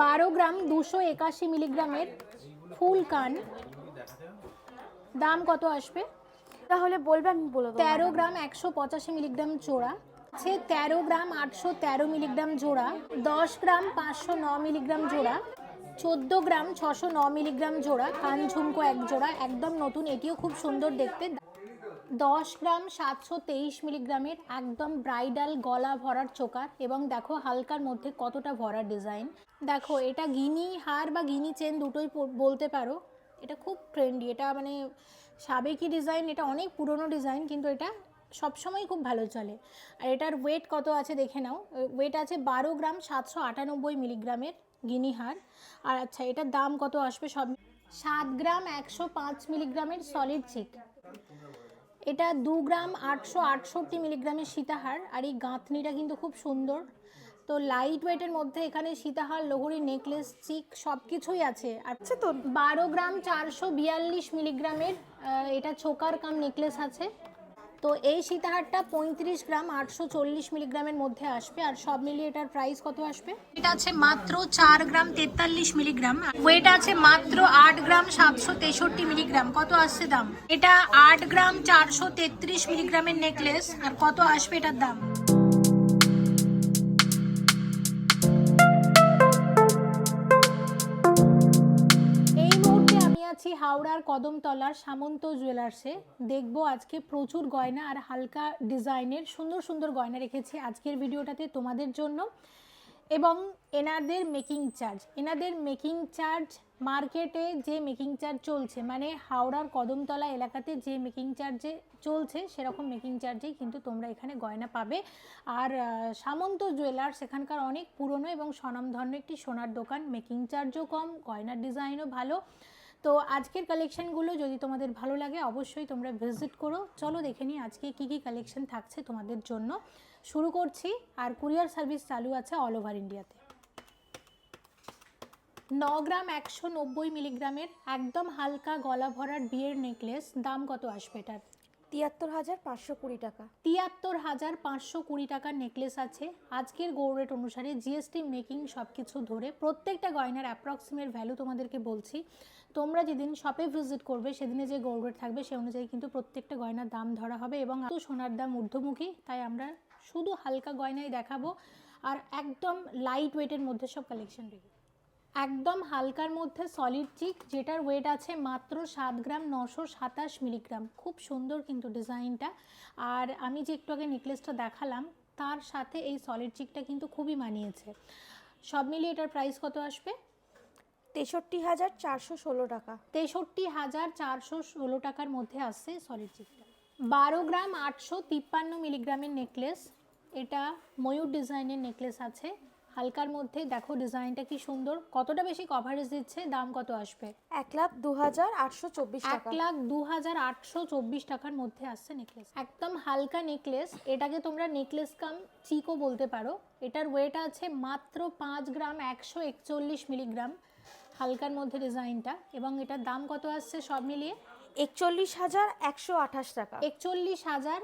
বারো গ্রাম দুশো একাশি মিলিগ্রামের ফুল কান। দাম কত আসবে? তাহলে বলবে আমি বলে তেরো গ্রাম একশো পঁচাশি মিলিগ্রাম জোড়া। আছে তেরো গ্রাম আটশো তেরো মিলিগ্রাম জোড়া। দশ গ্রাম পাঁচশো ন মিলিগ্রাম জোড়া। চোদ্দ গ্রাম ছশো ন মিলিগ্রাম জোড়া। কান ঝুমকো এক জোড়া। একদম নতুন। এটিও খুব সুন্দর দেখতে। দশ গ্রাম সাতশো তেইশ মিলিগ্রামের একদম ব্রাইডাল গলা ভরার চোকার এবং দেখো হালকার মধ্যে কতটা ভরা ডিজাইন। দেখো, এটা গিনি হার বা গিনি চেন দুটোই বলতে পারো। এটা খুব ট্রেন্ডি এটা মানে সাবেকি ডিজাইন, এটা অনেক পুরনো ডিজাইন, কিন্তু এটা সবসময় খুব ভালো চলে। আর এটার ওয়েট কত আছে দেখে নাও। ওয়েট আছে বারো গ্রাম সাতশো আটানব্বই মিলিগ্রামের গিনি হার। আর আচ্ছা এটার দাম কত আসবে সব সাত গ্রাম একশো পাঁচ মিলিগ্রামের সলিড চিক এটা দু গ্রাম আটশো আটষট্টি মিলিগ্রামের সীতাহার আর এই গাঁথনিটা কিন্তু খুব সুন্দর। তো লাইট ওয়েটের মধ্যে এখানে সীতাহার লোহরি নেকলেস চিক সব কিছুই আছে আচ্ছা তো বারো গ্রাম চারশো বিয়াল্লিশ মিলিগ্রামের এটা চোকার কাম নেকলেস আছে। তো এই সীতাহারটা পঁয়ত্রিশ গ্রাম আটশো চল্লিশ মিলিগ্রামের মধ্যে আসবে, আর সব মিলিয়ে এটার প্রাইস কত আসবে? এটা আছে মাত্র চার গ্রাম তেতাল্লিশ মিলিগ্রাম ওয়েট আছে মাত্র আট গ্রাম সাতশো তেষট্টি মিলিগ্রাম। কত আসছে দাম? এটা আট গ্রাম চারশো তেত্রিশ মিলিগ্রামের নেকলেস আর কত আসবে এটার দাম? আছি হাওড়ার কদমতলার সামন্ত জুয়েলার্সে। দেখব আজকে প্রচুর গয়না আর হালকা ডিজাইনের, সুন্দর সুন্দর গয়না রেখেছি আজকের ভিডিওটাতে তোমাদের জন্য। এবং এনাদের মেকিং চার্জ এনাদের মেকিং চার্জ মার্কেটে যে মেকিং চার্জ চলছে মানে হাওড়ার কদমতলা এলাকাতে যে মেকিং চার্জে চলছে, সেরকম মেকিং চার্জেই কিন্তু তোমরা এখানে গয়না পাবে। আর সামন্ত জুয়েলার্স এখানকার অনেক পুরনো এবং স্বনামধন্য একটি সোনার দোকান। মেকিং চার্জও কম, গয়নার ডিজাইনও ভালো। তো আজকের কালেকশনগুলো যদি তোমাদের ভালো লাগে অবশ্যই তোমরা ভিজিট করো। চলো দেখে নিই আজকে কী কী কালেকশন থাকছে তোমাদের জন্য। শুরু করছি আর কুরিয়ার সার্ভিস চালু আছে অল ওভার ইন্ডিয়াতে ন গ্রাম একশো নব্বই মিলিগ্রামের একদম হালকা গলা ভরার বিয়ের নেকলেস দাম কত আসবে এটার? তিয়াত্তর হাজার পাঁচশো কুড়ি টাকা। তিয়াত্তর হাজার পাঁচশো কুড়ি টাকার নেকলেস আছে। আজকের গো রেট অনুসারে জিএসটি মেকিং সব কিছু ধরে প্রত্যেকটা গয়নার অ্যাপ্রক্সিমেট ভ্যালু তোমাদেরকে বলছি। তোমরা যেদিন শপে ভিজিট করবে, সেদিনে যে গোল্ড রেট থাকবে, সে অনুযায়ী কিন্তু প্রত্যেকটা গয়নার দাম ধরা হবে এবং এত সোনার দাম ঊর্ধ্বমুখী, তাই আমরা শুধু হালকা গয়নাই দেখাবো। আর একদম লাইট ওয়েটের মধ্যে সব কালেকশন রেখে একদম হালকার মধ্যে সলিড চিক যেটার ওয়েট আছে মাত্র সাত গ্রাম নশো সাতাশ মিলিগ্রাম খুব সুন্দর কিন্তু ডিজাইনটা আর আমি যে একটু আগে নেকলেসটা দেখালাম, তার সাথে এই সলিড চিকটা কিন্তু খুবই মানিয়েছে। সব মিলিয়ে এটার প্রাইস কত আসবে? তেষট্টি হাজার চারশো ষোলো টাকা। তেষট্টি হাজার চারশো ষোলো টাকার মধ্যে আসছে সলিড চিকটা বারো গ্রাম আটশো তিপ্পান্ন মিলিগ্রামের নেকলেস এটা ময়ূর ডিজাইনের নেকলেস আছে। হালকার মধ্যে দেখো ডিজাইনটা কি সুন্দর। কতটা বেশি কভারেজ দিচ্ছে? দাম কত আসবে? এক লাখ দু হাজার আটশো চব্বিশ এক লাখ দু হাজার আটশো চব্বিশ টাকার মধ্যে আসছে নেকলেস একদম হালকা নেকলেস এটাকে তোমরা নেকলেস কাম চিকো বলতে পারো। এটার ওয়েট আছে মাত্র পাঁচ গ্রাম একশো একচল্লিশ মিলিগ্রাম। হালকার মধ্যে ডিজাইনটা এবং এটার দাম কত আসছে সব মিলিয়ে? একচল্লিশ হাজার একশো আঠাশ টাকা। একচল্লিশ হাজার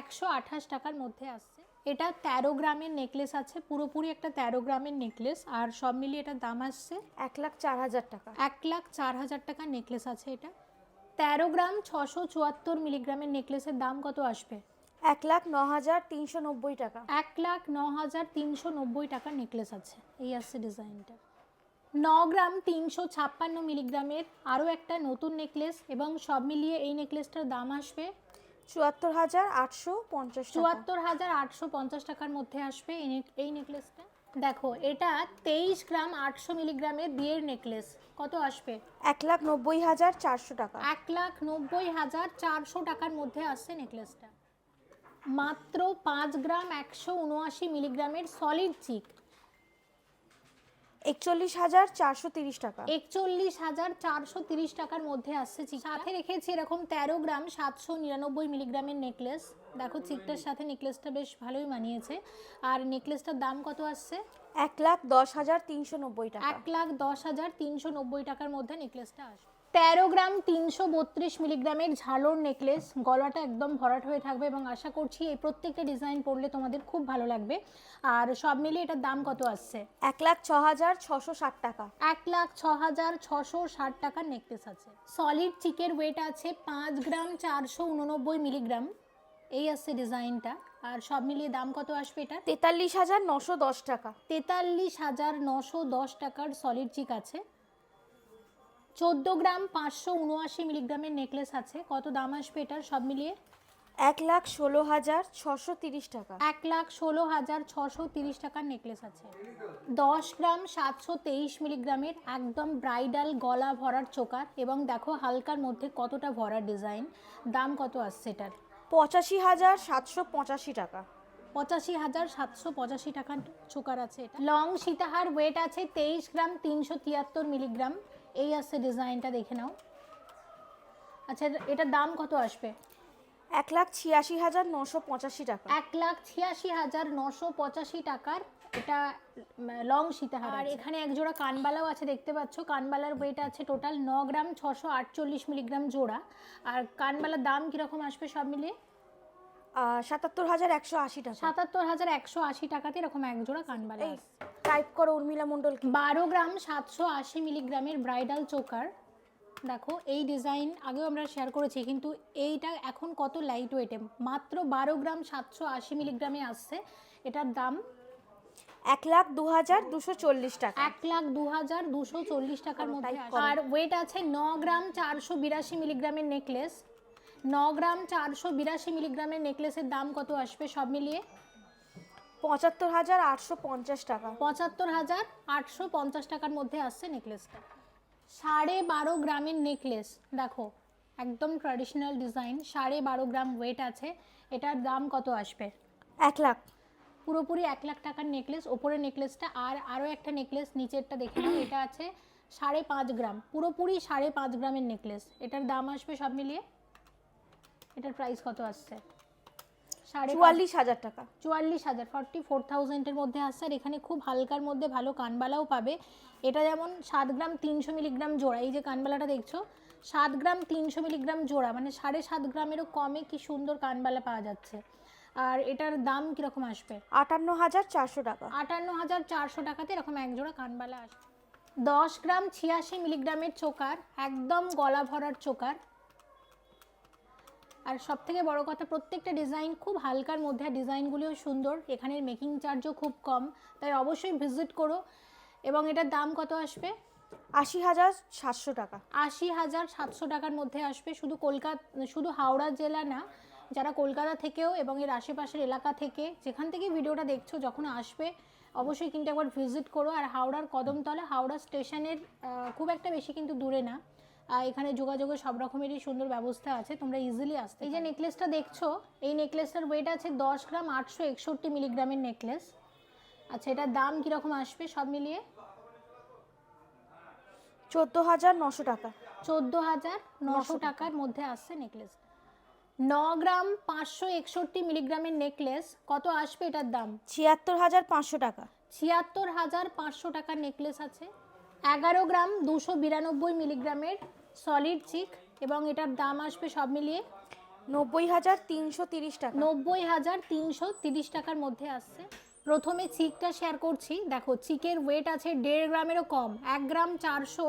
একশো আঠাশ টাকার মধ্যে আসছে। এটা তেরো গ্রামের নেকলেস আছে পুরোপুরি একটা তেরো গ্রামের নেকলেস আর সব মিলিয়ে এটার দাম আসছে এক লাখ চার হাজার টাকা। এক লাখ চার হাজার টাকার নেকলেস আছে এটা। তেরো গ্রাম ছশো চুয়াত্তর মিলিগ্রামের নেকলেসের দাম কত আসবে? এক লাখ ন হাজার তিনশো নব্বই টাকা। এক লাখ ন হাজার তিনশো নব্বই টাকার নেকলেস আছে এই আসছে ডিজাইনটা। ন গ্রাম তিনশো ছাপ্পান্ন মিলিগ্রামের আরও একটা নতুন নেকলেস এবং সব মিলিয়ে এই নেকলেসটার দাম আসবে চুয়াত্তর হাজার আটশো পঞ্চাশ চুয়াত্তর হাজার আটশো পঞ্চাশ টাকার মধ্যে আসবে এই নেকলেসটা। দেখো এটা তেইশ গ্রাম আটশো মিলিগ্রামের বিয়ের নেকলেস। কত আসবে? এক লাখ নব্বই হাজার চারশো টাকা। এক লাখ নব্বই হাজার চারশো টাকার মধ্যে আসছে নেকলেসটা। মাত্র পাঁচ গ্রাম একশো উনআশি মিলিগ্রামের সলিড চিক একচল্লিশ হাজার চারশো তিরিশ টাকা। একচল্লিশ হাজার চারশো তিরিশ টাকার মধ্যে আসছে চিক সাথে রেখেছি এরকম তেরো গ্রাম সাতশো নিরানব্বই মিলিগ্রামের নেকলেস। দেখো চিকটার সাথে নেকলেসটা বেশ ভালোই মানিয়েছে। আর নেকলেসটার দাম কত আসছে? এক লাখ দশ হাজার তিনশো নব্বই টাকা। এক লাখ দশ হাজার তিনশো নব্বই টাকার মধ্যে নেকলেসটা আসবে। তেরো গ্রাম তিনশো বত্রিশ মিলিগ্রামের ঝালর নেকলেস। গলাটা একদম ভরাট হয়ে থাকবে এবং আশা করছি এই প্রত্যেকটা ডিজাইন পরলে তোমাদের খুব ভালো লাগবে। আর সব মিলিয়ে এটার দাম কত আসছে? এক লাখ ছ হাজার ছশো ষাট টাকা। এক লাখ ছ হাজার ছশো ষাট টাকার নেকলেস আছে। সলিড চিকের ওয়েট আছে পাঁচ গ্রাম চারশো উননব্বই মিলিগ্রাম। এই আসছে ডিজাইনটা। আর সব মিলিয়ে দাম কত আসবে এটা তেতাল্লিশ হাজার নশো দশ টাকা। তেতাল্লিশ হাজার নশো দশ টাকার সলিড চিক আছে। চোদ্দ গ্রাম পাঁচশো উনআশি মিলিগ্রামের নেকলেস আছে। কত দাম আসবে এটার সব মিলিয়ে? এক লাখ ষোলো হাজার ছশো তিরিশ টাকা। এক লাখ ষোলো হাজার ছশো তিরিশ টাকার নেকলেস আছে। দশ গ্রাম সাতশো তেইশ মিলিগ্রামের একদম ব্রাইডাল গলা ভরার চোকার এবং দেখো হালকার মধ্যে কতটা ভরার ডিজাইন। দাম কত আসছে এটার? পঁচাশি হাজার সাতশো পঁচাশি টাকা। পঁচাশি হাজার সাতশো পঁচাশি টাকার চোকার আছে এটা। লং সীতাহার ওয়েট আছে তেইশ গ্রাম তিনশো তিয়াত্তর মিলিগ্রাম। এই আসছে ডিজাইনটা দেখে নাও। আচ্ছা এটার দাম কত আসবে? এক লাখ ছিয়াশি হাজার নশো পঁচাশি টাকা। এক লাখ ছিয়াশি হাজার নশো পঁচাশি টাকার এটা লং সীতাহার আর এখানে এক জোড়া কানবালাও আছে দেখতে পাচ্ছ। কানবালার ওয়েট আছে টোটাল ন গ্রাম ছশো আটচল্লিশ মিলিগ্রাম জোড়া। আর কানবালার দাম কীরকম আসবে সব মিলিয়ে? সাতাত্তর হাজার একশো আশি টাকা। সাতাত্তর হাজার একশো আশি টাকাতে এরকম এক জোড়া কানবালা টাইপ করো উর্মিলা মণ্ডল বারো গ্রাম সাতশো আশি মিলিগ্রামের ব্রাইডাল চোকার। দেখো এই ডিজাইন আগেও আমরা শেয়ার করেছি কিন্তু এইটা এখন কত লাইট ওয়েটে মাত্র বারো গ্রাম সাতশো আশি মিলিগ্রামে আসছে। এটার দাম? এক লাখ দু হাজার দুশো চল্লিশ টাকা। এক লাখ দু হাজার দুশো চল্লিশ টাকার মধ্যে। আর ওয়েট আছে ন গ্রাম চারশো বিরাশি মিলিগ্রামের নেকলেস ন গ্রাম চারশো বিরাশি মিলিগ্রামের নেকলেসের দাম কত আসবে? সব মিলিয়ে? পঁচাত্তর হাজার আটশো পঞ্চাশ টাকা। পঁচাত্তর হাজার আটশো পঞ্চাশ টাকার মধ্যে আসছে নেকলেসটা। সাড়ে বারো গ্রামের নেকলেস দেখো একদম ট্র্যাডিশনাল ডিজাইন সাড়ে বারো গ্রাম ওয়েট আছে। এটার দাম কত আসবে? এক লাখ। পুরোপুরি এক লাখ টাকার নেকলেস ওপরের নেকলেসটা আর আরও একটা নেকলেস নিচেরটা দেখে নাও এটা আছে সাড়ে পাঁচ গ্রাম পুরোপুরি সাড়ে পাঁচ গ্রামের নেকলেস। এটার দাম আসবে সব মিলিয়ে? এটার প্রাইস কত আসছে? সাড়ে চুয়াল্লিশ হাজার টাকা। চুয়াল্লিশ হাজার ফর্টি ফোর থাউজেন্ডের মধ্যে আসছে আর এখানে খুব হালকার মধ্যে ভালো কানবালাও পাবে। এটা যেমন সাত গ্রাম তিনশো মিলিগ্রাম জোড়া এই যে কানবালাটা দেখছ সাত গ্রাম তিনশো মিলিগ্রাম জোড়া মানে সাড়ে সাত গ্রামেরও কমে কি সুন্দর কানবালা পাওয়া যাচ্ছে। আর এটার দাম কীরকম আসবে? আটান্ন হাজার চারশো টাকা। আটান্ন হাজার চারশো টাকাতে এরকম এক জোড়া কানবালা আসবে। দশ গ্রাম ছিয়াশি মিলিগ্রামের চোকার একদম গলা ভরার চোকার আর সব থেকে বড় কথা প্রত্যেকটা ডিজাইন খুব হালকার মধ্যে আর ডিজাইনগুলিও সুন্দর। এখানের মেকিং চার্জও খুব কম তাই অবশ্যই ভিজিট করো। এবং এটার দাম কত আসবে? আশি হাজার সাতশো টাকা। আশি হাজার সাতশো টাকার মধ্যে আসবে। শুধু কলকাতা শুধু হাওড়া জেলা না যারা কলকাতা থেকেও এবং এর আশেপাশের এলাকা থেকে যেখান থেকে ভিডিওটা দেখছ যখন আসবে অবশ্যই কিন্তু একবার ভিজিট করো। আর হাওড়ার কদমতলা হাওড়া স্টেশনের খুব একটা বেশি কিন্তু দূরে না। এখানে যোগাযোগের সব রকমেরই সুন্দর ব্যবস্থা আছে তোমরা ইজিলি আসতে এই যে নেকলেসটা দেখছ এই নেকলেসটার ওয়েট আছে দশ গ্রাম আটশো একষট্টি মিলিগ্রামের নেকলেস আচ্ছা এটার দাম কীরকম আসবে সব মিলিয়ে? চোদ্দ হাজার নশো টাকা। চোদ্দ হাজার নশো টাকার মধ্যে আসছে নেকলেস ন গ্রাম পাঁচশো একষট্টি মিলিগ্রামের নেকলেস কত আসবে এটার দাম? ছিয়াত্তর হাজার পাঁচশো টাকা। ছিয়াত্তর হাজার পাঁচশো টাকার নেকলেস আছে। এগারো গ্রাম দুশো বিরানব্বই মিলিগ্রামের সলিড চিক এবং এটার দাম আসবে সব মিলিয়ে নব্বই হাজার তিনশো তিরিশ টাকা। নব্বই হাজার তিনশো তিরিশ টাকার মধ্যে আসছে। প্রথমে চিকটা শেয়ার করছি। দেখো চিকের ওয়েট আছে দেড় গ্রামেরও কম। এক গ্রাম চারশো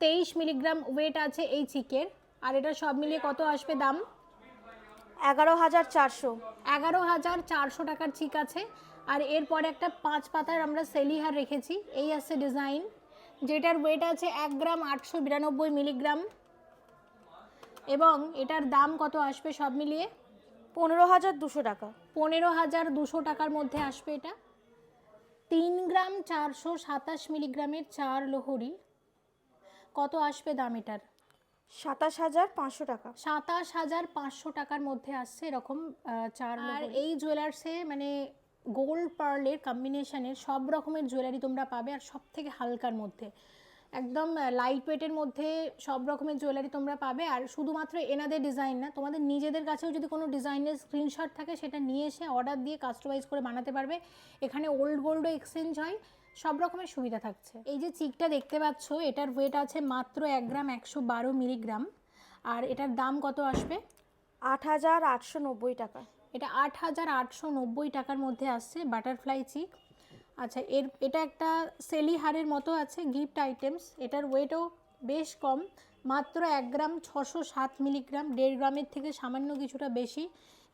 তেইশ মিলিগ্রাম ওয়েট আছে এই চিকের। আর এটা সব মিলিয়ে কত আসবে দাম? এগারো হাজার চারশো। এগারো হাজার চারশো টাকার চিক আছে। আর এরপরে একটা পাঁচ পাতার আমরা সেলিহার রেখেছি। এই আছে ডিজাইন যেটার ওয়েট আছে এক গ্রাম আটশো বিরানব্বই মিলিগ্রাম। এবং এটার দাম কত আসবে সব মিলিয়ে? পনেরো হাজার দুশো টাকা। পনেরো হাজার দুশো টাকার মধ্যে আসবে এটা। তিন গ্রাম চারশো সাতাশ মিলিগ্রামের চার লোহরি। কত আসবে দাম এটার? সাতাশ হাজার পাঁচশো টাকা। সাতাশ হাজার পাঁচশো টাকার মধ্যে আসছে এরকম চার আর এই জুয়েলার্সে মানে গোল্ড পার্লের কম্বিনেশনের সব রকমের জুয়েলারি তোমরা পাবে আর সব থেকে হালকার মধ্যে। একদম লাইট ওয়েটের মধ্যে সব রকমের জুয়েলারি তোমরা পাবে আর শুধুমাত্র এনাদের ডিজাইন না, তোমাদের নিজেদের কাছেও যদি কোনো ডিজাইনের স্ক্রিনশট থাকে, সেটা নিয়ে এসে অর্ডার দিয়ে কাস্টমাইজ করে বানাতে পারবে। এখানে ওল্ড গোল্ডও এক্সচেঞ্জ হয়, সব রকমের সুবিধা থাকছে। এই যে চিকটা দেখতে পাচ্ছ, এটার ওয়েট আছে মাত্র এক গ্রাম একশো বারো মিলিগ্রাম আর এটার দাম কত আসবে? আট হাজার আটশো নব্বই টাকা। এটা আট হাজার আটশো নব্বই টাকার মধ্যে আসছে বাটারফ্লাই চিক আচ্ছা এর এটা একটা সেলি হারের মতো আছে গিফট আইটেমস এটার ওয়েটও বেশ কম মাত্র এক গ্রাম ছশো সাত মিলিগ্রাম দেড় গ্রামের থেকে সামান্য কিছুটা বেশি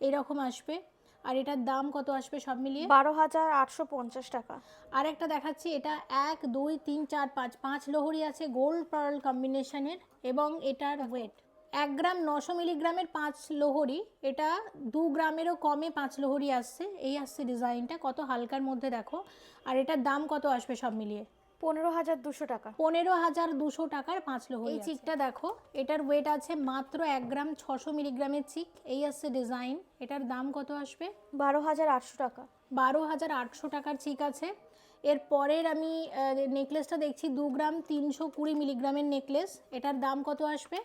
এরকম আসবে। আর এটার দাম কত আসবে সব মিলিয়ে? বারো হাজার আটশো পঞ্চাশ টাকা। আর একটা দেখাচ্ছি এটা এক দুই তিন চার পাঁচ পাঁচ লোহরি আছে গোল্ড পার্ল কম্বিনেশনের এবং এটার ওয়েট এক গ্রাম নশো মিলিগ্রামের পাঁচ লোহরি এটা দু গ্রামেরও কমে পাঁচ লোহরি আসছে। এই আসছে ডিজাইনটা কত হালকার মধ্যে দেখো। আর এটার দাম কত আসবে সব মিলিয়ে? পনেরো হাজার দুশো টাকা। পনেরো হাজার দুশো টাকার পাঁচ লোহরি এই চিকটা দেখো। এটার ওয়েট আছে মাত্র এক গ্রাম ছশো মিলিগ্রামের চিক। এই আসছে ডিজাইন। এটার দাম কত আসবে? বারো হাজার আটশো টাকা। বারো হাজার আটশো টাকার চিক আছে। এর পরের আমি নেকলেসটা দেখছি দু গ্রাম তিনশো কুড়ি মিলিগ্রামের নেকলেস এটার দাম কত আসবে?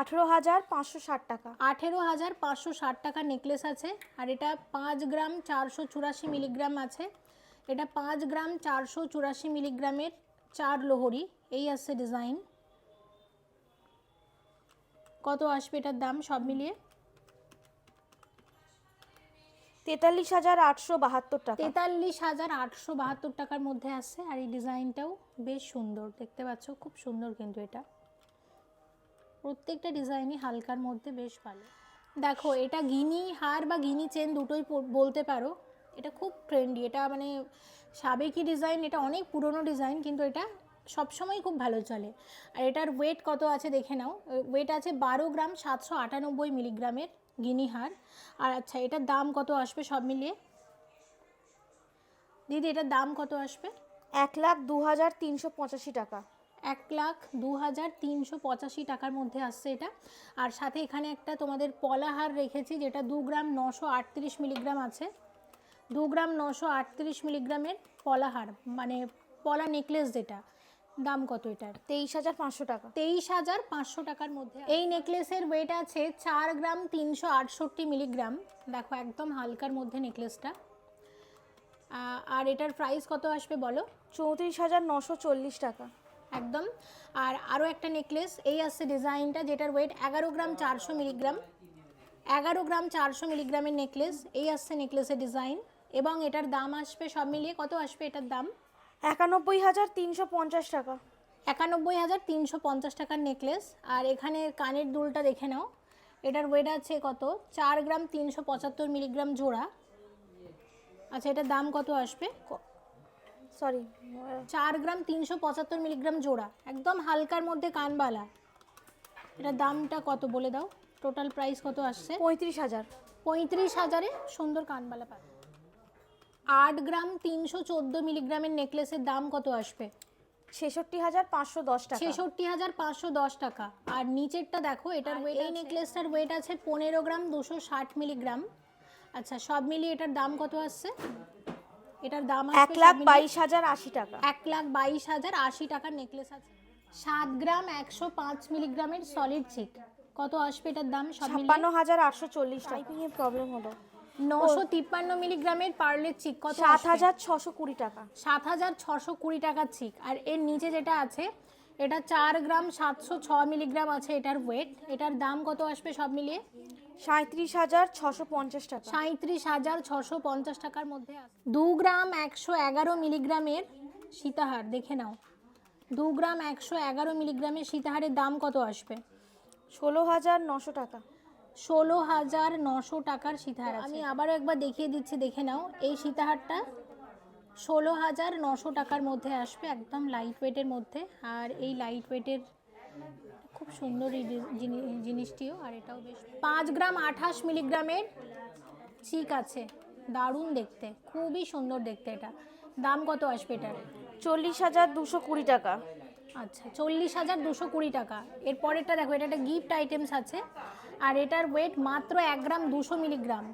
আঠেরো হাজার পাঁচশো ষাট টাকা। আঠেরো হাজার পাঁচশো ষাট টাকার নেকলেস আছে আর এটা পাঁচ গ্রাম চারশো চুরাশি মিলিগ্রাম আছে। এটা পাঁচ গ্রাম চারশো চুরাশি মিলিগ্রামের চার লোহরি এই আসছে ডিজাইন কত আসবে এটার দাম সব মিলিয়ে? তেতাল্লিশ হাজার আটশো বাহাত্তর টাকা। তেতাল্লিশ হাজার আটশো বাহাত্তর টাকার মধ্যে আসছে আর এই ডিজাইনটাও বেশ সুন্দর দেখতে পাচ্ছ খুব সুন্দর কিন্তু এটা। প্রত্যেকটা ডিজাইনই হালকার মধ্যে বেশ ভালো। দেখো, এটা গিনি হার বা গিনি চেন দুটোই বলতে পারো। এটা খুব ট্রেন্ডি এটা মানে সাবেকি ডিজাইন, এটা অনেক পুরনো ডিজাইন, কিন্তু এটা সবসময় খুব ভালো চলে। আর এটার ওয়েট কত আছে দেখে নাও। ওয়েট আছে বারো গ্রাম সাতশো আটানব্বই মিলিগ্রামের গিনি হার। আর আচ্ছা এটার দাম কত আসবে সব মিলিয়ে? দিদি, এটার দাম কত আসবে? এক লাখ দু হাজার তিনশো পঁচাশি টাকা। এক লাখ দু হাজার তিনশো পঁচাশি টাকার মধ্যে আসছে এটা। আর সাথে এখানে একটা তোমাদের পলাহার রেখেছি যেটা দু গ্রাম নশো আটত্রিশ মিলিগ্রাম আছে। দু গ্রাম নশো আটত্রিশ মিলিগ্রামের পলাহার মানে পলা নেকলেস যেটা দাম কত এটার? তেইশ হাজার পাঁচশো টাকা। তেইশ হাজার পাঁচশো টাকার মধ্যে এই নেকলেসের ওয়েট আছে চার গ্রাম তিনশো আটষট্টি মিলিগ্রাম। দেখো একদম হালকার মধ্যে নেকলেসটা। আর এটার প্রাইস কত আসবে বলো? চৌত্রিশ হাজার নশো চল্লিশ টাকা। একদম। আর আরও একটা নেকলেস এই আসছে ডিজাইনটা যেটার ওয়েট এগারো গ্রাম চারশো মিলিগ্রাম। এগারো গ্রাম চারশো মিলিগ্রামের নেকলেস এই আসছে নেকলেসের ডিজাইন এবং এটার দাম আসবে সব মিলিয়ে কত আসবে এটার দাম? একানব্বই হাজার তিনশো পঞ্চাশ টাকা। একানব্বই হাজার তিনশো পঞ্চাশ টাকার নেকলেস আর এখানে কানের দুলটা দেখে নাও। এটার ওয়েট আছে কত? চার গ্রাম তিনশো পঁচাত্তর মিলিগ্রাম জোড়া। আচ্ছা এটার দাম কত আসবে? সরি চার গ্রাম তিনশো পঁচাত্তর মিলিগ্রাম জোড়া। একদম হালকার মধ্যে কানবালা। এটার দামটা কত বলে দাও? টোটাল প্রাইস কত আসছে? পঁয়ত্রিশ হাজার। পঁয়ত্রিশ হাজারে সুন্দর কানবালা পাবে। আট গ্রাম তিনশো চোদ্দ মিলিগ্রামের নেকলেসের দাম কত আসবে? ছেষট্টি হাজার পাঁচশো দশ টাকা। ছেষট্টি হাজার পাঁচশো দশ টাকা। আর নিচেরটা দেখো এটার ওয়েট এই নেকলেসটার ওয়েট আছে পনেরো গ্রাম দুশো ষাট মিলিগ্রাম। আচ্ছা সব মিলিয়ে এটার দাম কত আসছে? এটার দাম এক লাখ বাইশ হাজার আশি টাকা। এক লাখ বাইশ হাজার আশি টাকার নেকলেস আছে। সাত গ্রাম একশো পাঁচ মিলিগ্রামের সলিড চিক কত আসবে এটার দাম? সব ছাপ্পান্ন হাজার আটশো চল্লিশ টাইপিং এর প্রবলেম হলো। নশো তিপ্পান্ন মিলিগ্রামের পার্লের চিক কত সাত আসবে? হাজার ছশো কুড়ি টাকা। সাত হাজার ছশো কুড়ি টাকার চিক আর এর নিচে যেটা আছে এটা চার গ্রাম সাতশো ছ মিলিগ্রাম আছে এটার ওয়েট এটার দাম কত আসবে সব মিলিয়ে? সাঁত্রিশ হাজার ছশো পঞ্চাশ টাকা। সাঁত্রিশ হাজার ছশো পঞ্চাশ টাকার মধ্যে আছে। দু গ্রাম একশো এগারো মিলিগ্রামের সীতাহার দেখে নাও। দু গ্রাম একশো এগারো মিলিগ্রামের সীতাহারের দাম কত আসবে? ষোলো হাজার নশো টাকা। ষোলো হাজার নশো টাকার সীতাহার আমি আবারও একবার দেখিয়ে দিচ্ছি দেখে নাও। এই সীতাহারটা ষোলো হাজার নশো টাকার মধ্যে আসবে একদম লাইট ওয়েটের মধ্যে। আর এই লাইট ওয়েটের খুব সুন্দর এই জিনিসটিও আর এটাও বেশ পাঁচ গ্রাম আঠাশ মিলিগ্রামের। চিক আছে দারুণ দেখতে খুবই সুন্দর দেখতে এটা। দাম কত আসবে এটার? চল্লিশ হাজার দুশো কুড়ি টাকা। আচ্ছা চল্লিশ হাজার দুশো কুড়ি টাকা। এর পরেরটা দেখো এটা একটা গিফট আইটেমস আছে আর এটার ওয়েট মাত্র এক গ্রাম দুশো মিলিগ্রাম।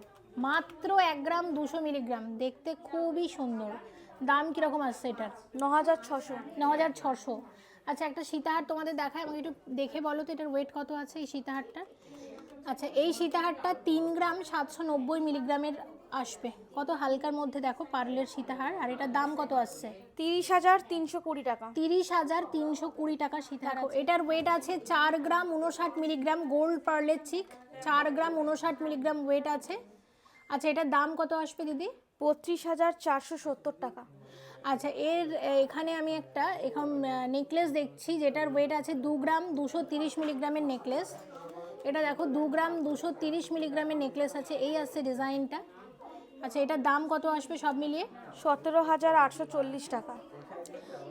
মাত্র এক গ্রাম দুশো মিলিগ্রাম দেখতে খুবই সুন্দর। দাম কীরকম আসছে এটার? ন হাজার ছশো। ন হাজার ছশো। আচ্ছা একটা সীতাহার তোমাদের দেখায় এবং একটু দেখে বলো তো এটার ওয়েট কত আছে এই সীতাহারটার? আচ্ছা এই সীতাহারটা তিন গ্রাম সাতশো নব্বই মিলিগ্রামের আসবে। কত হালকার মধ্যে দেখো পার্লের সীতাহার আর এটার দাম কত আসছে? তিরিশ হাজার তিনশো কুড়ি টাকা। তিরিশ হাজার তিনশো কুড়ি টাকা সীতাহার এটার ওয়েট আছে চার গ্রাম উনষাট মিলিগ্রাম গোল্ড পার্লের চিক চার গ্রাম উনষাট মিলিগ্রাম ওয়েট আছে। আচ্ছা এটার দাম কত আসবে দিদি? বত্রিশ হাজার চারশো সত্তর টাকা। আচ্ছা এর এখানে আমি একটা এখন নেকলেস দেখছি যেটার ওয়েট আছে দু গ্রাম দুশো তিরিশ মিলিগ্রামের নেকলেস এটা দেখো দু গ্রাম দুশো তিরিশ মিলিগ্রামের নেকলেস আছে এই আসছে ডিজাইনটা। আচ্ছা এটার দাম কত আসবে সব মিলিয়ে? সতেরো হাজার আটশো চল্লিশ টাকা।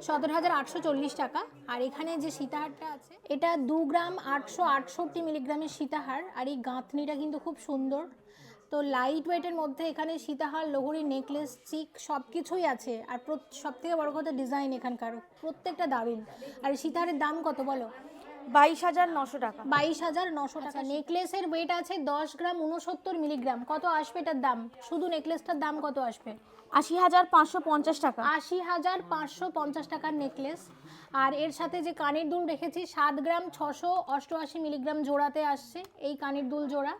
সতেরো হাজার আটশো চল্লিশ টাকা। আর এখানে যে সীতাহারটা আছে এটা দু গ্রাম আটশো আটষট্টি মিলিগ্রামের সীতাহার আর এই গাঁথনিটা কিন্তু খুব সুন্দর। তো লাইট ওয়েটের মধ্যে এখানে সীতাহার লোহরি নেকলেস চিক সব কিছুই আছে। আর সব থেকে বড় কথা ডিজাইন এখানকার প্রত্যেকটা দারুণ আর সীতাহারের দাম কত বলো? বাইশ হাজার নশো টাকা। বাইশ হাজার নশো টাকা। নেকলেসের ওয়েট আছে দশ গ্রাম উনসত্তর মিলিগ্রাম। কত আসবে এটার দাম? শুধু নেকলেসটার দাম কত আসবে? আশি হাজার পাঁচশো পঞ্চাশ টাকা। আশি হাজার পাঁচশো পঞ্চাশ টাকার নেকলেস আর এর সাথে যে কানের দুল রেখেছি সাত গ্রাম ছশো অষ্টআশি মিলিগ্রাম জোড়াতে আসছে এই কানের দুল জোড়া।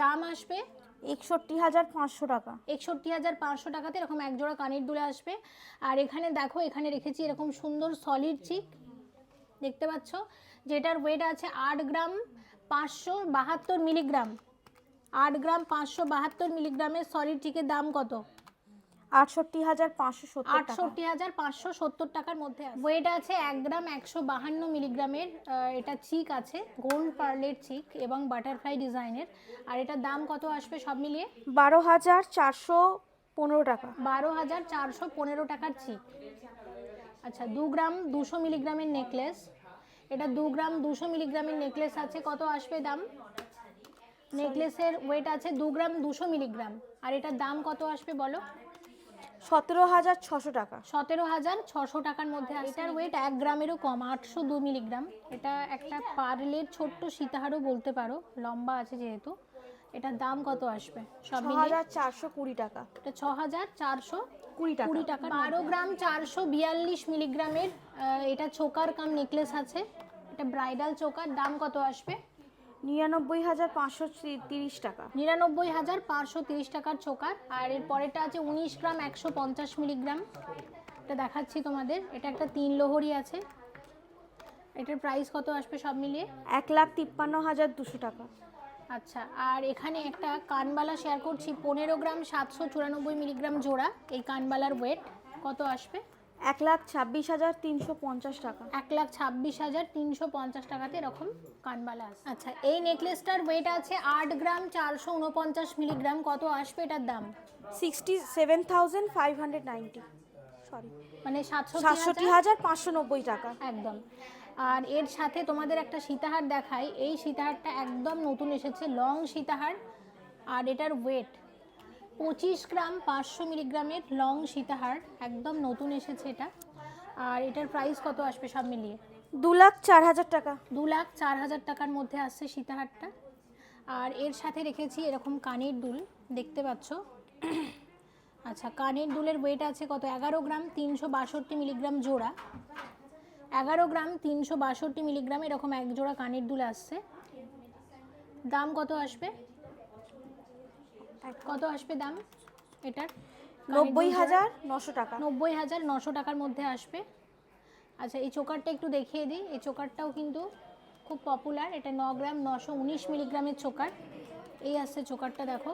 দাম আসবে একষট্টি হাজার পাঁচশো টাকা। একষট্টি হাজার পাঁচশো টাকাতে এরকম এক জোড়া কানের দুলে আসবে। আর এখানে দেখো, এখানে রেখেছি এরকম সুন্দর সলিড চিক দেখতে পাচ্ছ? যেটার ওয়েট আছে আট গ্রাম পাঁচশো বাহাত্তর মিলিগ্রাম। আট গ্রাম পাঁচশো বাহাত্তর মিলিগ্রামের সলিড চিকের দাম কত? আটষট্টি হাজার পাঁচশো সত্তর আটষট্টি হাজার পাঁচশো সত্তর টাকার মধ্যে ওয়েট আছে এক গ্রাম একশো বাহান্ন মিলিগ্রামের এটা চিক আছে গোল্ড পার্লের চিক এবং বাটারফ্লাই ডিজাইনের আর এটার দাম কত আসবে সব মিলিয়ে? বারো হাজার চারশো পনেরো টাকা। বারো হাজার চারশো পনেরো টাকার চিক আচ্ছা দু গ্রাম দুশো মিলিগ্রামের নেকলেস এটা দু গ্রাম দুশো মিলিগ্রামের নেকলেস আছে কত আসবে দাম? নেকলেসের ওয়েট আছে দু গ্রাম দুশো মিলিগ্রাম। আর এটার দাম কত আসবে বলো? সতেরো হাজার ছশো টাকা। সতেরো হাজার ছশো টাকার মধ্যে আছে। এটার ওয়েট এক গ্রামেরও কম আটশো দু মিলিগ্রাম এটা একটা পার্লের ছোট্ট সীতাহারও বলতে পারো লম্বা আছে যেহেতু। এটার দাম কত আসবে? সব ছ হাজার চারশো কুড়ি টাকা। এটা ছ হাজার চারশো কুড়ি টাকা। কুড়ি টাকা বারো গ্রাম চারশো বিয়াল্লিশ মিলিগ্রামের এটা চোকার কাম নেকলেস আছে। এটা ব্রাইডাল চোকার দাম কত আসবে? নিরানব্বই হাজার পাঁচশো তিরিশ টাকা। নিরানব্বই হাজার পাঁচশো তিরিশ টাকার চোকার আর এর পরেরটা আছে উনিশ গ্রাম একশো পঞ্চাশ মিলিগ্রাম। এটা দেখাচ্ছি তোমাদের এটা একটা তিন লোহরি আছে। এটার প্রাইস কত আসবে সব মিলিয়ে? এক লাখ তিপ্পান্ন হাজার দুশো টাকা। আচ্ছা আর এখানে একটা কানবালা শেয়ার করছি পনেরো গ্রাম সাতশো চুরানব্বই মিলিগ্রাম জোড়া। এই কানবালার ওয়েট কত আসবে? এক লাখ ছাব্বিশ হাজার তিনশো পঞ্চাশ টাকা। এক লাখ ছাব্বিশ হাজার তিনশো পঞ্চাশ টাকাতে এরকম কানবালা আছে। আচ্ছা এই নেকলেসটার ওয়েট আছে আট গ্রাম চারশো উনপঞ্চাশ মিলিগ্রাম। কত আসবে এটার দাম? Sixty seven thousand five hundred ninety. Sorry. মানে সাতশো সাতষট্টি হাজার পাঁচশো নব্বই টাকা। একদম। আর এর সাথে তোমাদের একটা সীতাহার দেখাই। এই সীতাহারটা একদম নতুন এসেছে লং সীতাহার। আর এটার ওয়েট পঁচিশ গ্রাম পাঁচশো মিলিগ্রামের লং সীতাহার একদম নতুন এসেছে এটা। আর এটার প্রাইস কত আসবে সব মিলিয়ে? দু লাখ চার হাজার টাকা। দু লাখ চার হাজার টাকার মধ্যে আসছে সীতাহারটা। আর এর সাথে রেখেছি এরকম কানের দুল দেখতে পাচ্ছ? আচ্ছা কানের দুলের ওয়েট আছে কত? এগারো গ্রাম তিনশো বাষট্টি মিলিগ্রাম জোড়া। এগারো গ্রাম তিনশো বাষট্টি মিলিগ্রাম এরকম এক জোড়া কানের দুল আসছে। দাম কত আসবে? কত আসবে দাম? এটার? নব্বই হাজার নশো টাকা। নব্বই হাজার নশো টাকার মধ্যে আসবে। আচ্ছা এই চোকারটা একটু দেখিয়ে দিই। এই চোকারটাও কিন্তু খুব পপুলার এটা ন গ্রাম নশো উনিশ মিলিগ্রামের চোকার। এই আসছে চোকারটা দেখো।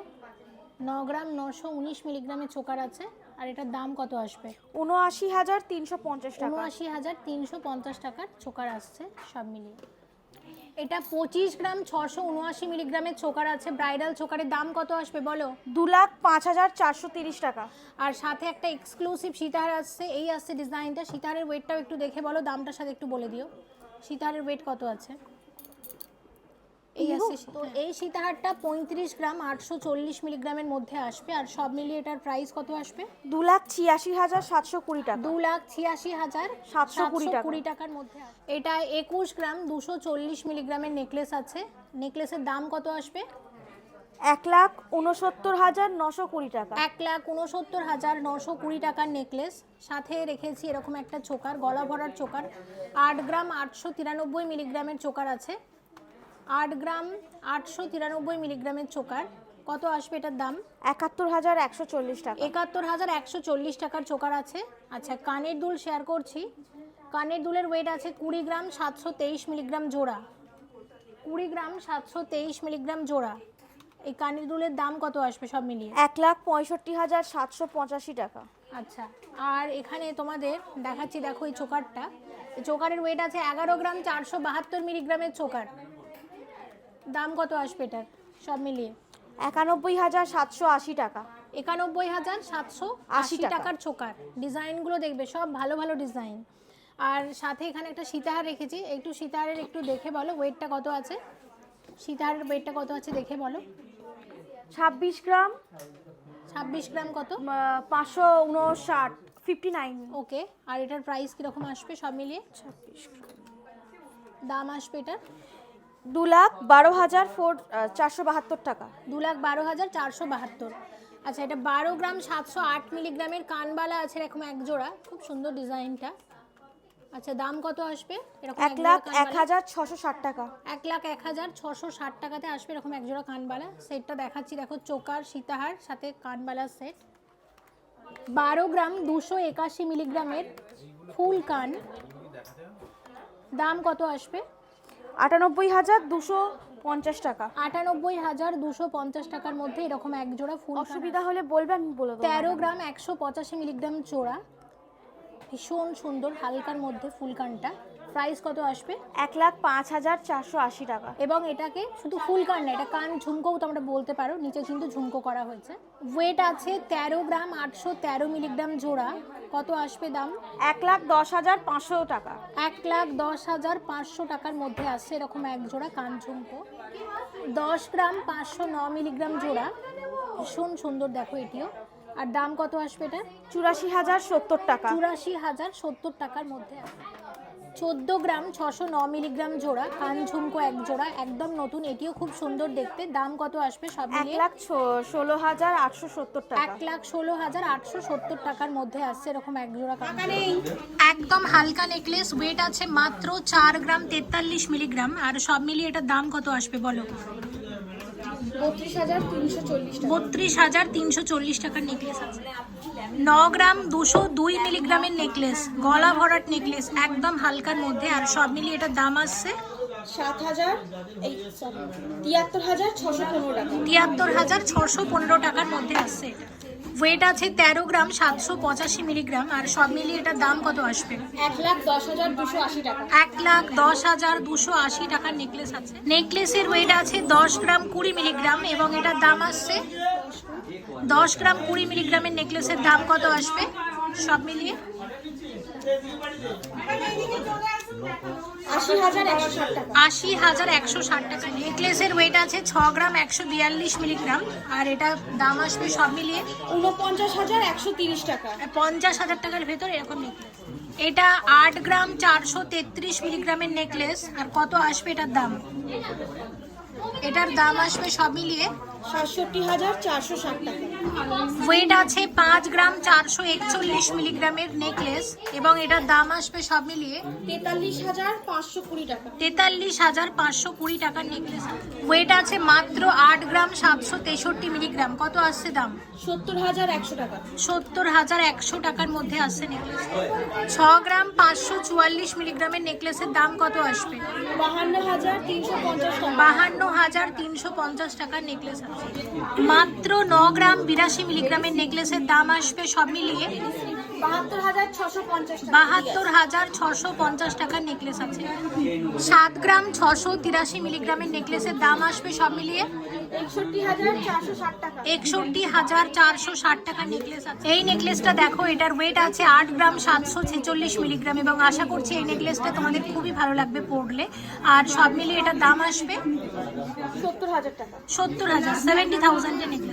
ন গ্রাম নশো উনিশ মিলিগ্রামের চোকার আছে। আর এটার দাম কত আসবে? উনআশি হাজার তিনশো পঞ্চাশ টাকা। উনআশি হাজার তিনশো পঞ্চাশ টাকার চোকার আসছে সব মিলিয়ে। এটা পঁচিশ গ্রাম ছশো উনআশি মিলিগ্রামের চোকার আছে। ব্রাইডাল চোকারের দাম কত আসবে বলো? দু লাখ পাঁচ হাজার চারশো তিরিশ টাকা। আর সাথে একটা এক্সক্লুসিভ সীতাহার আসছে এই আসছে ডিজাইনটা সীতাহারের ওয়েটটাও একটু দেখে বলো দামটার সাথে একটু বলে দিও। সীতাহারের ওয়েট কত আছে? এই তো এই সীতাহারটা পঁয়ত্রিশ গ্রাম আটশো চল্লিশ মিলিগ্রামের মধ্যে আসবে আর সব মিলিয়ে এটার প্রাইস কত আসবে? দু লাখ ছিয়াশি হাজার সাতশো কুড়ি টাকা। দু লাখ ছিয়াশি হাজার সাতশো কুড়ি টাকার মধ্যে এটা একুশ গ্রাম দুশো চল্লিশ মিলিগ্রামের নেকলেস আছে। নেকলেসের দাম কত আসবে? এক লাখ উনসত্তর হাজার নশো কুড়ি টাকা। এক লাখ উনসত্তর হাজার নশো কুড়ি টাকার নেকলেস সাথে রেখেছি এরকম একটা চোকার গলা ভরার চোকার। আট গ্রাম আটশো তিরানব্বই মিলিগ্রামের চোকার আছে। আট গ্রাম আটশো তিরানব্বই মিলিগ্রামের চোকার। কত আসবে এটার দাম? একাত্তর হাজার একশো চল্লিশ টাকা। একাত্তর হাজার একশো চল্লিশ টাকার চোকার আছে। আচ্ছা কানের দুল শেয়ার করছি। কানের দুলের ওয়েট আছে কুড়ি গ্রাম সাতশো তেইশ মিলিগ্রাম জোড়া। কুড়ি গ্রাম সাতশো তেইশ মিলিগ্রাম জোড়া। এই কানের দুলের দাম কত আসবে সব মিলিয়ে? এক লাখ পঁয়ষট্টি হাজার সাতশো পঁচাশি টাকা। আচ্ছা আর এখানে তোমাদের দেখাচ্ছি দেখো এই চোকারটা। চোকারের ওয়েট আছে এগারো গ্রাম চারশো বাহাত্তর মিলিগ্রামের চোকার। দাম কত আসবে এটার? সব মিলিয়ে। একানব্বই হাজার সাতশো আশি টাকা। একানব্বই হাজার সাতশো আশি টাকার চোকার। ডিজাইনগুলো দেখবে সব ভালো ভালো ডিজাইন। আর সাথে এখানে একটা সীতাহার রেখেছি। একটু সীতাহারের একটু দেখে বলো ওয়েটটা কত আছে? সীতাহারের ওয়েটটা কত আছে দেখে বলো। ছাব্বিশ গ্রাম। ছাব্বিশ গ্রাম কত? পাঁচশো উনষাট ফিফটি নাইন ওকে আর এটার প্রাইস কীরকম আসবে সব মিলিয়ে? ছাব্বিশ দাম আসবে এটার? দু লাখ বারো হাজার ফোর চারশো বাহাত্তর টাকা। দু লাখ বারো হাজার চারশো বাহাত্তর। আচ্ছা এটা বারো গ্রাম সাতশো আট মিলিগ্রামের কানবালা আছে এরকম এক জোড়া। খুব সুন্দর ডিজাইনটা। আচ্ছা দাম কত আসবে? এরকম এক লাখ এক হাজার ছশো ষাট টাকা। এক লাখ এক হাজার ছশো ষাট টাকাতে আসবে এরকম এক জোড়া কানবালা। সেটটা দেখাচ্ছি দেখো চোকার সীতাহার সাথে কানবালার সেট বারো গ্রাম দুশো একাশি মিলিগ্রামের ফুল কান। দাম কত আসবে? আটানব্বই হাজার দুশো পঞ্চাশ টাকা। আটানব্বই হাজার দুশো পঞ্চাশ টাকার মধ্যে এরকম এক জোড়া ফুল অসুবিধা হলে বলবে আমি বলে দেবো। তেরো গ্রাম একশো পঁচাশি মিলিগ্রাম চোড়া ভীষণ সুন্দর হালকার মধ্যে ফুলকানটা প্রাইস কত আসবে? এক লাখ পাঁচ হাজার চারশো আশি টাকা। এবং এটাকে শুধু ফুল কান না এটা কান ঝুমকোও তোমরা বলতে পারো নিচে কিন্তু ঝুমকো করা হয়েছে। ওয়েট আছে তেরো গ্রাম আটশো তেরো মিলিগ্রাম জোড়া। কত আসবে দাম? এক লাখ দশ হাজার পাঁচশো টাকা। এক লাখ দশ হাজার পাঁচশো টাকার মধ্যে আসছে এরকম এক জোড়া কান ঝুমকো। দশ গ্রাম পাঁচশো ন মিলিগ্রাম জোড়া। ভীষণ সুন্দর দেখো এটিও। আর দাম কত আসবে এটা? চুরাশি হাজার সত্তর টাকা। চুরাশি হাজার সত্তর টাকার মধ্যে আছে। চোদ্দ গ্রাম ছশো ন মিলিগ্রাম জোড়া কান ঝুমকো এক জোড়া একদম নতুন এটিও খুব সুন্দর দেখতে। দাম কত আসবে সব এক মিলিয়ে? লাখ ছ- ষোলো হাজার আটশো সত্তর টাকা। এক লাখ ষোলো হাজার আটশো সত্তর টাকার মধ্যে আসছে এরকম এক জোড়া কান একদম হালকা নেকলেস ওয়েট আছে মাত্র চার গ্রাম তেতাল্লিশ মিলিগ্রাম। আর সব মিলিয়ে এটার দাম কত আসবে বলো? বত্রিশ হাজার তিনশো চল্লিশ টাকার নেকলেস আছে। ন গ্রাম দুশো দুই মিলিগ্রামের নেকলেস গলা ভরাট নেকলেস একদম হালকার মধ্যে আর সব মিলিয়ে এটার দাম আসছে সাত হাজার এই তিয়াত্তর হাজার ছশো পনেরো টাকা। তিয়াত্তর হাজার ছশো পনেরো টাকার মধ্যে আসছে এটা। ওয়েট আছে তেরো গ্রাম সাতশো পঁচাশি মিলিগ্রাম আর সব মিলিয়ে এটার দাম কত আসবে? এক লাখ দশ হাজার দুশো আশি টাকা। এক লাখ দশ হাজার দুশো আশি টাকার নেকলেস আছে। নেকলেসের ওয়েট আছে দশ গ্রাম কুড়ি মিলিগ্রাম এবং এটার দাম আসছে দশ গ্রাম কুড়ি মিলিগ্রামের নেকলেসের দাম কত আসবে? সব মিলিয়ে। আশি হাজার একশো ষাট টাকা। নেকলেসের ওয়েট আছে ছ গ্রাম একশো বিয়াল্লিশ মিলিগ্রাম। আর এটা দাম আসবে সব মিলিয়ে উনপঞ্চাশ হাজার একশো তিরিশ টাকা। পঞ্চাশ হাজার টাকার ভেতর এরকম নেকলেস এটা আট গ্রাম চারশো তেত্রিশ মিলিগ্রামের নেকলেস আর কত আসবে এটার দাম? এটার দাম আসবে সব মিলিয়ে সাতষট্টি হাজার চারশো ষাট টাকা। ওয়েট আছে পাঁচ গ্রাম চারশো একচল্লিশ মিলিগ্রামের নেকলেস এবং এটার দাম আসবে সব মিলিয়ে তেতাল্লিশ হাজার পাঁচশো কুড়ি টাকা। তেতাল্লিশ হাজার পাঁচশো কুড়ি টাকার নেকলেস। ওয়েট আছে মাত্র আট গ্রাম সাতশো তেষট্টি মিলিগ্রাম। কত আসছে দাম? সত্তর হাজার একশো টাকা। সত্তর হাজার একশো টাকার মধ্যে আসছে নেকলেস। ছ গ্রাম পাঁচশো চুয়াল্লিশ মিলিগ্রামের নেকলেসের দাম কত আসবে? বাহান্ন হাজার তিনশো পঞ্চাশ বাহান্ন হাজার তিনশো পঞ্চাশ টাকার নেকলেস আছে। মাত্র ন গ্রাম বিরাশি মিলিগ্রামের নেকলেসের দাম আসবে সব মিলিয়ে বাহাত্তর হাজার ছশো পঞ্চাশ টাকার নেকলেস আছে। সাত গ্রাম ছশো তিরাশি মিলিগ্রামের নেকলেসের দাম আসবে সব মিলিয়ে? একষট্টি হাজার চারশো ষাট টাকার নেকলেস আছে। এই নেকলেসটা দেখো এটার ওয়েট আছে আট গ্রাম সাতশো ছেচল্লিশ মিলিগ্রাম এবং আশা করছি এই নেকলেসটা তোমাদের খুবই ভালো লাগবে পড়লে আর সব মিলিয়ে এটার দাম আসবে? সত্তর হাজার টাকা। সত্তর হাজার সেভেন্টি থাউজেন্ডের নেকলেস আছে একটু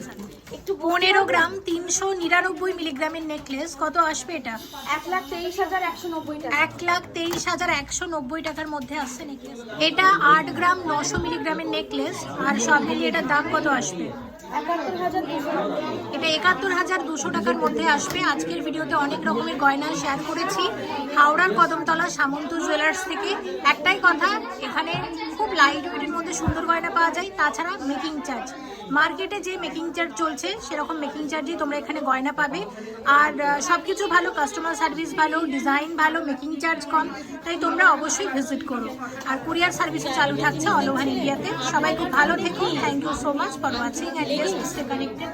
পনেরো গ্রাম তিনশো নিরানব্বই মিলিগ্রামের নেকলেস কত আসবে এটা? এক লাখ তেইশ হাজার একশো নব্বই টাকা। এক লাখ তেইশ হাজার একশো নব্বই টাকার মধ্যে আসছে নেকলেস এটা আট গ্রাম নশো মিলিগ্রামের নেকলেস আর সব মিলিয়ে এটার দাম কত আসবে? এটা একাত্তর হাজার দুশো টাকার মধ্যে আসবে। আজকের ভিডিওতে অনেক রকমের গয়না শেয়ার করেছি। হাওড়ার কদমতলা সামন্ত জুয়েলার্স থেকে। একটাই কথা এখানে খুব লাইট ওয়েটের মধ্যে সুন্দর গয়না পাওয়া যায়। তাছাড়া মেকিং চার্জ মার্কেটে যে মেকিং চার্জ চলছে, সেরকম মেকিং চার্জই তোমরা এখানে গয়না পাবে। আর সব কিছু ভালো কাস্টমার সার্ভিস ভালো ডিজাইন ভালো মেকিং চার্জ কম, তাই তোমরা অবশ্যই ভিজিট করো। আর কুরিয়ার সার্ভিসও চালু থাকছে অল ওভার ইন্ডিয়াতে সবাই খুব ভালো থেকো। Thank you so much for watching and yes connected